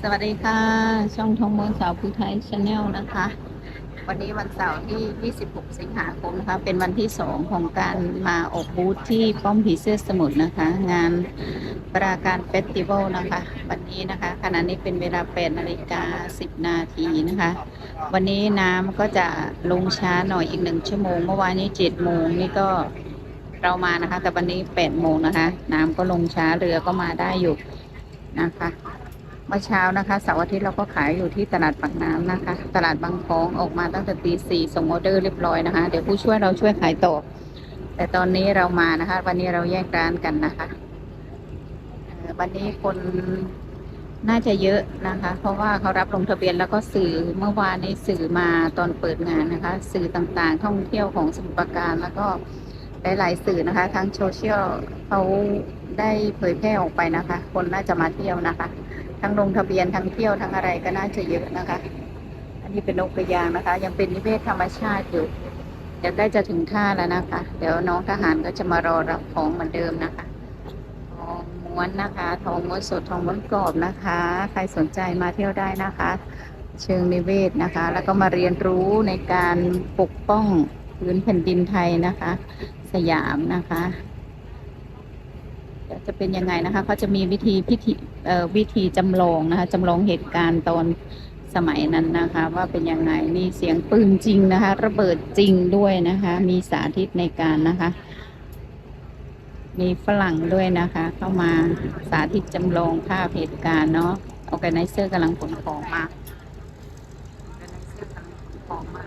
สวัสดีค่ะ ช่องทองเมืองสาวผู้ไทยชาแนลนะคะ วันนี้วันเสาร์ที่ 26 สิงหาคมนะคะ เป็นวันที่ 2 ของการมาออกบูธที่ป้อมผีเสื้อสมุทรนะคะ งานปราการเฟสติวัลนะคะ วันนี้นะคะขณะนี้เป็นเวลา8นาฬิกา10 นาทีนะคะ วันนี้น้ำก็จะลงช้าหน่อยอีกหนึ่งชั่วโมง เมื่อวานนี้7โมงนี่ก็เรามานะคะ แต่วันนี้8โมงนะคะ น้ำก็ลงช้าเรือก็มาได้อยู่ นะคะเมื่อเช้านะคะเสาร์อาทิตย์เราก็ขายอยู่ที่ตลาดปากน้ำนะคะ ตลาดบางคองออกมาตั้งแต่ตีสี่ส่งออเดอร์เรียบร้อยนะคะ เดี๋ยวผู้ช่วยเราช่วยขายต่อ แต่ตอนนี้เรามานะคะ วันนี้เราแยกร้านกันนะคะวันนี้คนน่าจะเยอะนะคะ เพราะว่าเขารับลงทะเบียนแล้วก็สื่อเมื่อวานในสื่อมาตอนเปิดงานนะคะ สื่อต่างๆ ท่องเที่ยวของสมุทรปราการแล้วก็ หลาย ๆ สื่อนะคะ ทางโซเชียลเขาได้เผยแพร่ออกไปนะคะ คนน่าจะมาเที่ยวนะคะ ทั้งลงทะเบียนทั้งเที่ยวทั้งอะไรก็น่าจะเยอะนะคะ อันนี้เป็นนกกระยางนะคะ ยังเป็นนิเวศธรรมชาติอยู่ เดี๋ยวใกล้จะถึงท่าแล้วนะคะ เดี๋ยวน้องทหารก็จะมารอรับของเหมือนเดิมนะคะทองม้วนนะคะ ทองม้วนสดทองม้วนกรอบนะคะ ใครสนใจมาเที่ยวได้นะคะ เชิงนิเวศนะคะ แล้วก็มาเรียนรู้ในการปกป้องพื้นแผ่นดินไทยนะคะสยามนะคะเดี๋ยวจะเป็นยังไงนะคะเขาจะมีวิธีพิธีเอ่อวิธีจำลองนะคะจำลองเหตุการณ์ตอนสมัยนั้นนะคะ ว่าเป็นยังไงมีเสียงปืนจริงนะคะ ระเบิดจริงด้วยนะคะ มีสาธิตในการนะคะ มีฝรั่งด้วยนะคะ เข้ามาสาธิตจำลองภาพเหตุการณ์เนาะออแกไนเซอร์กำลังขนของมา organizer กำลังขนของมา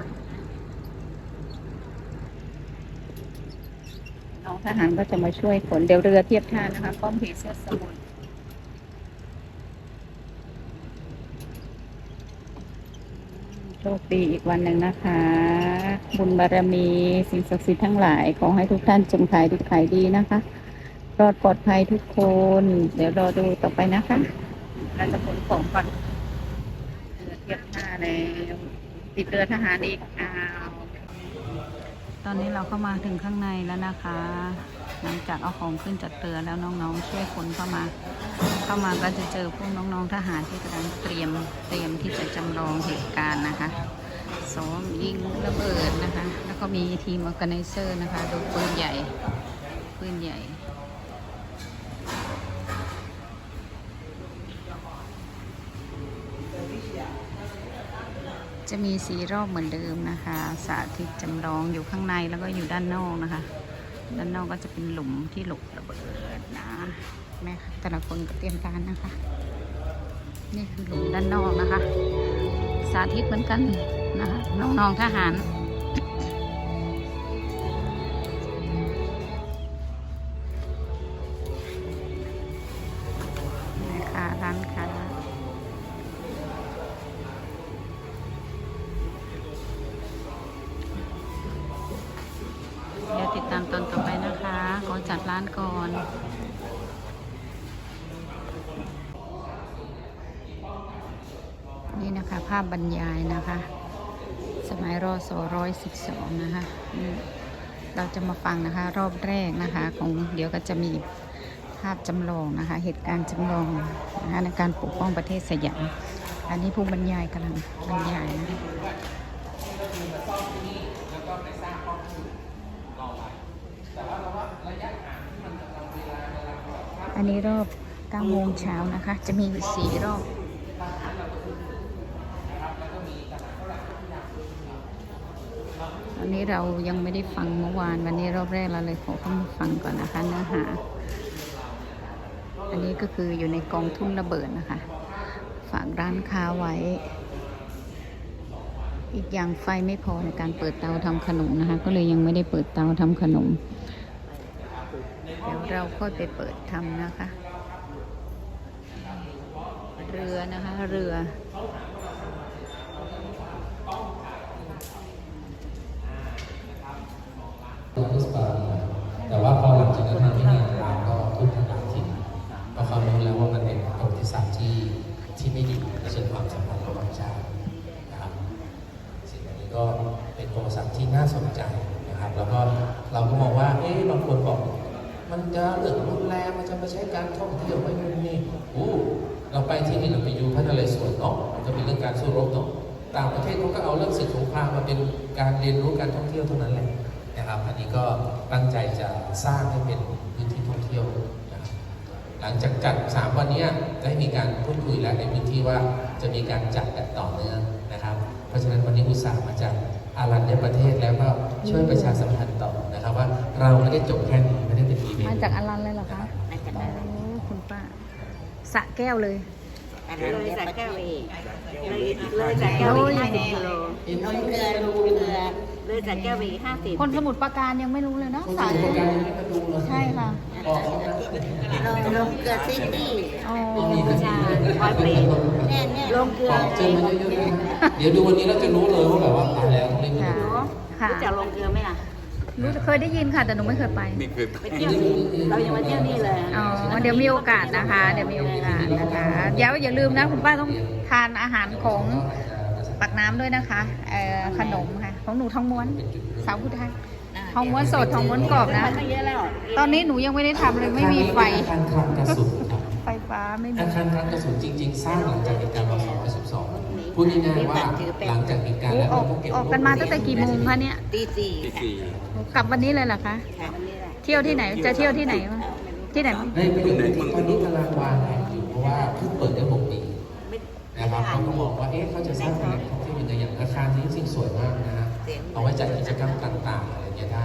น้องทหารก็จะมาช่วยขนเดี๋ยวเรือเทียบท่านะคะป้อมผีเสื้อสมุทรโชคดีอีกวันหนึ่งนะคะ บุญบารมีสิ่งศักดิ์สิทธิ์ทั้งหลาย ขอให้ทุกท่านจงขายดีขายดีนะคะ รอดปลอดภัยทุกคน เดี๋ยวรอดูต่อไปนะคะเราจะขนของก่อนเรือเทียบท่าแล้วติดเรือทหารอีกอ้าว อนนี้เราเข้ามาถึงข้างในแล้วนะคะ หลังจากเอาของขึ้นจากเรือแล้วน้องๆช่วยคนเข้ามา เข้ามาก็จะเจอพวกน้องๆทหารที่กำลังเตรียมเตรียมที่จะจำลองเหตุการณ์นะคะซ้อมยิงระเบิดนะคะ แล้วก็มีทีมออแกไนเซอร์นะคะ ดูปืนใหญ่ปืนใหญ่ จะมีสีรอบเหมือนเดิมนะคะสาธิตจำลองอยู่ข้างในแล้วก็อยู่ด้านนอกนะคะ ด้านนอกก็จะเป็นหลุมที่หลบระเบิดนะแม่แต่ละคนก็เตรียมการนะคะ นี่คือหลุมด้านนอกนะคะ สาธิตเหมือนกันนะคะน้องๆทหารามตอนต่อไปนะคะ ขอจัดร้านก่อนนี่นะคะภาพบรรยายนะคะ สมัยรอสร้อยสิบสองนะคะเราจะมาฟังนะคะ รอบแรกนะคะ ของเดี๋ยวก็จะมีภาพจำลองนะคะ เหตุการณ์จำลองนะคะในการปกป้องประเทศสยามอันนี้ผู้บรรยายกำลังบรรยายนะคะ อันนี้รอบ9โมงเช้านะคะ จะมีอยู่สี่รอบอันนี้เรายังไม่ได้ฟังเมื่อวาน วันนี้รอบแรกเราเลยขอเข้ามาฟังก่อนนะคะเนื้อหา อันนี้ก็คืออยู่ในกองทุ่นระเบิดนะคะ ฝากร้านค้าไว้ อีกอย่างไฟไม่พอในการเปิดเตาทำขนมนะคะ ก็เลยยังไม่ได้เปิดเตาทำขนม ดี๋ยวเราค่อยไปเปิดทำนะคะ เรือนะคะเรือตัวเทศบาลมาแต่ว่าพอหลังจากนั้นมาที่นี่ร้านก็ทุกทางการทิ้งเพราะเขารู้แล้วว่ามันเป็นประวัติศาสตร์ที่ที่ไม่ดีในเชิงความสัมพันธ์ระหว่างชาตินะครับสิ่งนนี้ก็เป็นประวัติศาสตร์ที่น่าสนใจนะครับ แล้วก็เราก็มองว่าเอ๊ะบางคนบอก มันจะเรื่องรุนแรงมันจะไปใช้การท่องเที่ยวไม่นู่นนี่โอ้เราไปที่นี่เราไปอยู่พระนเรศวรเนาะมันก็เป็นเรื่องการสู้รบเนาะต่างประเทศเขาก็เอาเรื่องศิกสงครามมาเป็นการเรียนรู้การท่องเที่ยวเท่านั้นแหละนะครับ อันนี้ก็ตั้งใจจะสร้างให้เป็นพื้นที่ท่องเที่ยวหลังจากจัด3วันนี้ได้มีการพูดคุยและในพื้นที่ว่าจะมีการจัดแบบต่อเนื่องนะครับ เพราะฉะนั้นวันนี้อุตส่าห์มาจากอารันในประเทศแล้วก็ช่วยประชาสัมพันธ์ต่อนะครับว่าเราไม่ได้จบแค่นี้ ม่ได้เป็นอีเวนต์มาจากอลันเลยเหรอคะมาจากโอ้อะไรคุณป้าสระแก้วเลยเลยจากแก้วเองเลยเลยจากแก้วไปห้าสิบกิโลนมเกลือลงเกลือเลยจากแก้วไปห้าสิบคนสมุทรปราการยังไม่รู้เลยเนาะคนสระสมุทรปแก้ราวการยังไม่มาดูเลยใช่ค่ะบอกเขานะลงลงเกลือซิตี้อ๋อใช่ร้อยเปรตแน่แน่ลงเกลืบออกเจอมาเยอะๆนะเดี๋ยวดูวันนี้เราจะรู้เลยว่าแบบว่าตายแล้วต้องเล่นค่ะรู้ค่ะรู้จักลงเกลือไหมล่ะ รู้เคยได้ยินค่ะแต่หนูไม่เคยไปไปเที่ยวนี่เรายังมาเที่ยวนี่เลยอ๋อเดี๋ยวมีโอกาสนะคะ เดี๋ยวมีโอกาสนะคะเดี๋ยวอย่าลืมนะคุณป้าต้องทานอาหารของปักน้ำด้วยนะคะเอ่อขนมค่ะ ของหนูทองม้วนสาวผู้ไทยทองม้วนสดทองม้วนกรอบนะมันก็เยอะแล้วตอนนี้หนูยังไม่ได้ทำเลยไม่มีไฟอาคารคลังกระสุนครับไฟ้าไม่มี อาคารคลังกระสุนจริง ๆ สร้างหลังจากเหตุการณ์ร212พูดง่ายๆว่าหลังจากเหตุการณ์แล้วออกเราเบออกกันมาตั้งแต่กี่โมงคะเนี่ยตีสี่กลับวันนี้เลยเหรอคะ ค่ะวันนี้แหละเที่ยวที่ไหนจะเที่ยวที่ไหนวะที่ไหนในประเด็นตอนนี้กำลังวางแผนอยู่เพราะว่าเพิ่งเปิดได้หกปีไม่นะครับเขาก็มองว่าเอ๊ะเขาจะสร้างแหล่งท่องเที่ยวยังไงอย่างอาคารที่จริงๆสวยมากนะฮะเอาไว้จัดกิจกรรมต่างๆอะไรอย่างเงี้ยได้